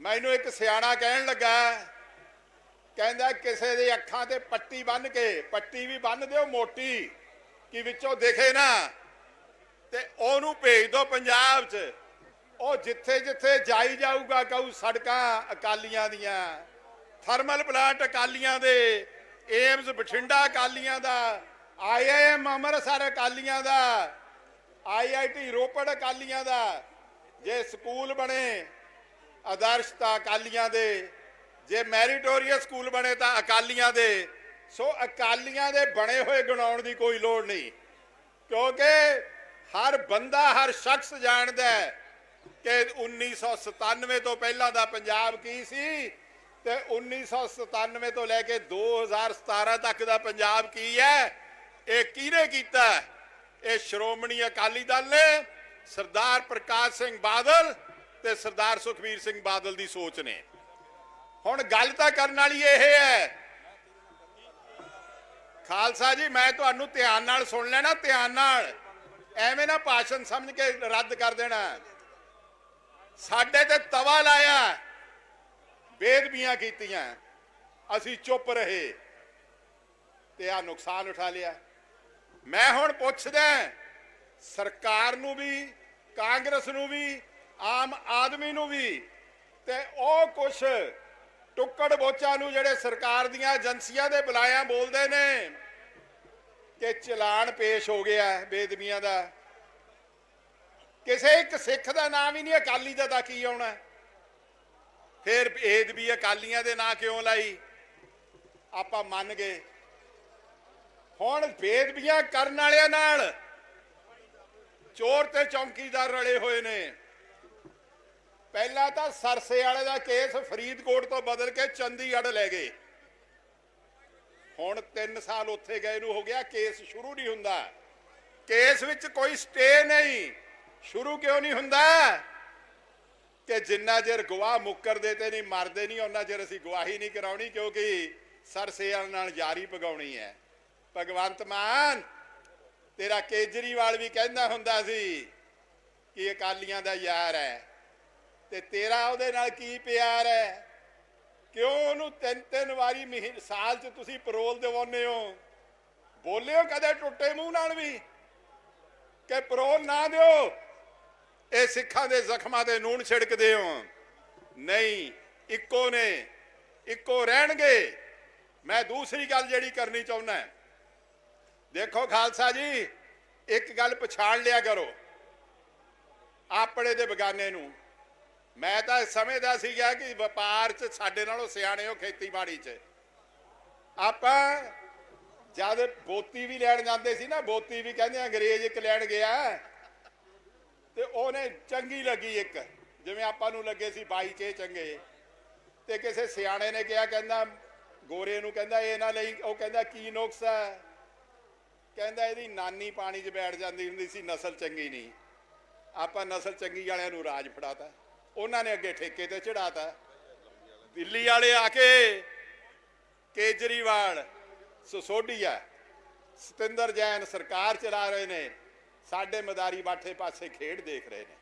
ਮੈਨੂੰ ਇੱਕ ਸਿਆਣਾ ਕਹਿਣ ਲੱਗਾ ਕਹਿੰਦਾ ਕਿਸੇ ਦੇ ਅੱਖਾਂ ਤੇ ਪੱਟੀ ਬੰਨ ਕੇ, ਪੱਟੀ ਵੀ ਬੰਨ ਦਿਓ ਮੋਟੀ, ਕਿ ਵਿੱਚੋਂ ਦਿਖੇ ਨਾ। ਤੇ ਉਹਨੂੰ ਭੇਜ ਦਿਓ ਪੰਜਾਬ 'ਚ। ਉਹ ਜਿੱਥੇ ਜਿੱਥੇ ਜਾਈ ਜਾਊਗਾ ਕਹੂ ਸੜਕਾਂ ਅਕਾਲੀਆਂ ਦੀਆਂ। ਥਰਮਲ ਪਲਾਂਟ ਅਕਾਲੀਆਂ ਦੇ ਏਮਸ ਬਠਿੰਡਾ ਅਕਾਲੀਆਂ ਦਾ ਆਈਆਈਐਮ ਅੰਮ੍ਰਿਤਸਰ ਅਕਾਲੀਆਂ ਦਾ ਆਈਆਈਟੀ ਰੋਪੜ ਅਕਾਲੀਆਂ ਦਾ। ਜੇ ਸਕੂਲ ਬਣੇ ਆਦਰਸ਼ ਤਾਂ ਅਕਾਲੀਆਂ ਦੇ। ਜੇ ਮੈਰੀਟੋਰੀਅਸ ਸਕੂਲ ਬਣੇ ਤਾਂ ਅਕਾਲੀਆਂ ਦੇ। ਸੋ ਅਕਾਲੀਆਂ ਦੇ ਬਣੇ ਹੋਏ ਗਣਾਉਣ ਦੀ ਕੋਈ ਲੋੜ ਨਹੀਂ। ਕਿਉਂਕਿ ਹਰ ਬੰਦਾ, ਹਰ ਸ਼ਖਸ ਜਾਣਦਾ ਹੈ ਕਿ 1997 ਤੋਂ ਪਹਿਲਾਂ ਦਾ ਪੰਜਾਬ ਕੀ ਸੀ ਤੇ 1997 ਤੋਂ ਲੈ ਕੇ 2017 ਤੱਕ ਦਾ ਪੰਜਾਬ ਕੀ ਹੈ, ਇਹ ਕਿਹਨੇ ਕੀਤਾ? ਇਹ ਸ਼੍ਰੋਮਣੀ ਅਕਾਲੀ ਦਲ ਨੇ। ਸਰਦਾਰ ਪ੍ਰਕਾਸ਼ ਸਿੰਘ ਬਾਦਲ ਤੇ ਸਰਦਾਰ ਸੁਖਬੀਰ ਸਿੰਘ ਬਾਦਲ ਦੀ ਸੋਚ ਨੇ। ਹੁਣ ਗੱਲ ਤਾਂ ਕਰਨ ਵਾਲੀ ਇਹ ਹੈ। ਖਾਲਸਾ ਜੀ, ਮੈਂ ਤੁਹਾਨੂੰ ਧਿਆਨ ਨਾਲ ਸੁਣ ਲੈਣਾ, ਧਿਆਨ ਨਾਲ। ਐਵੇਂ ਨਾ ਭਾਸ਼ਣ ਸਮਝ ਕੇ ਰੱਦ ਕਰ ਦੇਣਾ। ਸਾਡੇ ਤੇ ਤਵਾ ਲਾਇਆ। ਬੇਦਬੀਆਂ ਕੀਤੀਆਂ। ਅਸੀਂ ਚੁੱਪ ਰਹੇ। ਤੇ ਆ ਨੁਕਸਾਨ ਉਠਾ ਲਿਆ। ਮੈਂ ਹੁਣ ਪੁੱਛਦਾ, ਸਰਕਾਰ ਨੂੰ ਵੀ, ਕਾਂਗਰਸ ਨੂੰ ਵੀ ਆਮ ਆਦਮੀ ਨੂੰ ਵੀ ਤੇ ਉਹ ਕੁਛ ਟੁੱਕੜ ਬੋਚਾਂ ਨੂੰ ਜਿਹੜੇ ਸਰਕਾਰ ਦੀਆਂ ਏਜੰਸੀਆਂ ਦੇ ਬੁਲਾਇਆ ਬੋਲਦੇ ਨੇ ਕਿ ਚਲਾਨ ਪੇਸ਼ ਹੋ ਗਿਆ ਹੈ ਦਾ। ਕਿਸੇ ਇੱਕ ਸਿੱਖ ਦਾ ਨਾਮ ਹੀ ਨਹੀਂ ਅਕਾਲੀ ਦਾ ਤਾਂ ਕੀ ਆਉਣਾ ਫਿਰ ਬੇਦਬੀ ਅਕਾਲੀਆਂ ਦੇ ਨਾਂ ਕਿਉਂ ਲਾਈ? ਆਪਾਂ ਮੰਨ ਗਏ। ਹੁਣ ਬੇਦਬੀਆਂ ਕਰਨ ਵਾਲਿਆਂ ਨਾਲ ਚੋਰ ਤੇ ਚੌਂਕੀਦਾਰ ਰਲੇ ਹੋਏ ਨੇ। ਪਹਿਲਾਂ ਤਾਂ ਸਰਸੇ ਵਾਲੇ ਦਾ ਕੇਸ ਫਰੀਦਕੋਟ ਤੋਂ ਬਦਲ ਕੇ ਚੰਡੀਗੜ੍ਹ ਲੈ ਗਏ। ਹੁਣ 3 ਸਾਲ ਉੱਥੇ ਗਏ ਨੂੰ ਹੋ ਗਿਆ, ਕੇਸ ਸ਼ੁਰੂ ਨਹੀਂ ਹੁੰਦਾ। ਕੇਸ ਵਿੱਚ ਕੋਈ ਸਟੇ ਨਹੀਂ। ਸ਼ੁਰੂ ਕਿਉਂ ਨਹੀਂ ਹੁੰਦਾ? ਕਿ ਜਿੰਨਾ ਚਿਰ ਗਵਾਹ ਮੁੱਕਰਦੇ ਤੇ ਨਹੀਂ, ਮਰਦੇ ਨਹੀਂ ਉਹਨਾਂ ਚਿਰ ਅਸੀਂ ਗਵਾਹੀ ਨਹੀਂ ਕਰਾਉਣੀ, ਕਿਉਂਕਿ ਸਰਸੇਲ ਨਾਲ ਜਾਰੀ ਪਗਾਉਣੀ ਹੈ। ਭਗਵੰਤ ਮਾਨ, ਤੇਰਾ ਕੇਜਰੀਵਾਲ ਵੀ ਕਹਿੰਦਾ ਹੁੰਦਾ ਸੀ ਕਿ ਅਕਾਲੀਆਂ ਦਾ ਯਾਰ ਹੈ। ਤੇ ਤੇਰਾ ਉਹਦੇ ਨਾਲ ਕੀ ਪਿਆਰ ਹੈ? ਕਿਉਂ ਉਹਨੂੰ ਤਿੰਨ ਤਿੰਨ ਵਾਰੀ ਮਹੀਨੇ, ਸਾਲ 'ਚ ਤੁਸੀਂ ਪਰੋਲ ਦਿਵਾਉਂਦੇ ਹੋ? ਬੋਲਿਓ ਕਦੇ ਟੁੱਟੇ ਮੂੰਹ ਨਾਲ ਵੀ ਕਿ ਪਰੋਲ ਨਾ ਦਿਓ। ਇਹ ਸਿੱਖਾਂ ਦੇ ਜ਼ਖਮਾਂ ਤੇ ਨੂਣ ਛਿੜਕਦੇ ਹੋ। ਨਹੀਂ, ਇੱਕੋ ਨੇ, ਇੱਕੋ ਰਹਿਣਗੇ। ਮੈਂ ਦੂਸਰੀ ਗੱਲ ਜਿਹੜੀ ਕਰਨੀ ਚਾਹੁੰਦਾ ਦੇਖੋ ਖਾਲਸਾ ਜੀ, ਇੱਕ ਗੱਲ ਪਛਾਣ ਲਿਆ ਕਰੋ। ਆਪਣੇ ਦੇ ਬਗਾਨੇ ਨੂੰ। ਮੈਂ ਤਾਂ ਸਮਝਦਾ ਸੀਗਾ ਕਿ ਵਪਾਰ 'ਚ ਸਾਡੇ ਨਾਲੋਂ ਸਿਆਣੇ ਹੋ ਖੇਤੀਬਾੜੀ 'ਚ। ਆਪਾਂ ਜਦ ਬੋਤੀ ਵੀ ਲੈਣ ਜਾਂਦੇ ਸੀ ਨਾ, ਬੋਤੀ ਵੀ ਕਹਿੰਦੇ ਅੰਗਰੇਜ਼ ਇੱਕ ਲੈਣ ਗਿਆ। ਤੇ ਉਹਨੇ ਚੰਗੀ ਲੱਗੀ ਇੱਕ, ਜਿਵੇਂ ਆਪਾਂ ਨੂੰ ਲੱਗੇ ਸੀ ਬਾਈ ਚੇ ਚੰਗੇ। ਤੇ ਕਿਸੇ ਸਿਆਣੇ ਨੇ ਕਿਹਾ, ਕਹਿੰਦਾ, ਗੋਰੇ ਨੂੰ ਕਹਿੰਦਾ, ਇਹ ਨਾ ਲਈ, ਉਹ ਕਹਿੰਦਾ, ਕੀ ਨੁਕਸ ਹੈ? ਕਹਿੰਦਾ, ਇਹਦੀ ਨਾਨੀ ਪਾਣੀ 'ਚ ਬੈਠ ਜਾਂਦੀ ਹੁੰਦੀ ਸੀ, ਨਸਲ ਚੰਗੀ ਨਹੀਂ। ਆਪਾਂ ਨਸਲ ਚੰਗੀ ਵਾਲਿਆਂ ਨੂੰ ਰਾਜ ਫੜਾਤਾ। ਉਹਨਾਂ ਨੇ ਅੱਗੇ ਠੇਕੇ ਤੇ ਚੜਾਤਾ ਦਿੱਲੀ ਵਾਲੇ ਆ ਕੇ ਕੇਜਰੀਵਾਲ ਸਸੋਡੀਆ, ਸਤਿੰਦਰ ਜੈਨ ਸਰਕਾਰ ਚਲਾ ਰਹੇ ਨੇ, ਸਾਡੇ ਮਦਾਰੀ ਬਾਠੇ ਪਾਸੇ ਖੇਡ ਦੇਖ ਰਹੇ ਨੇ।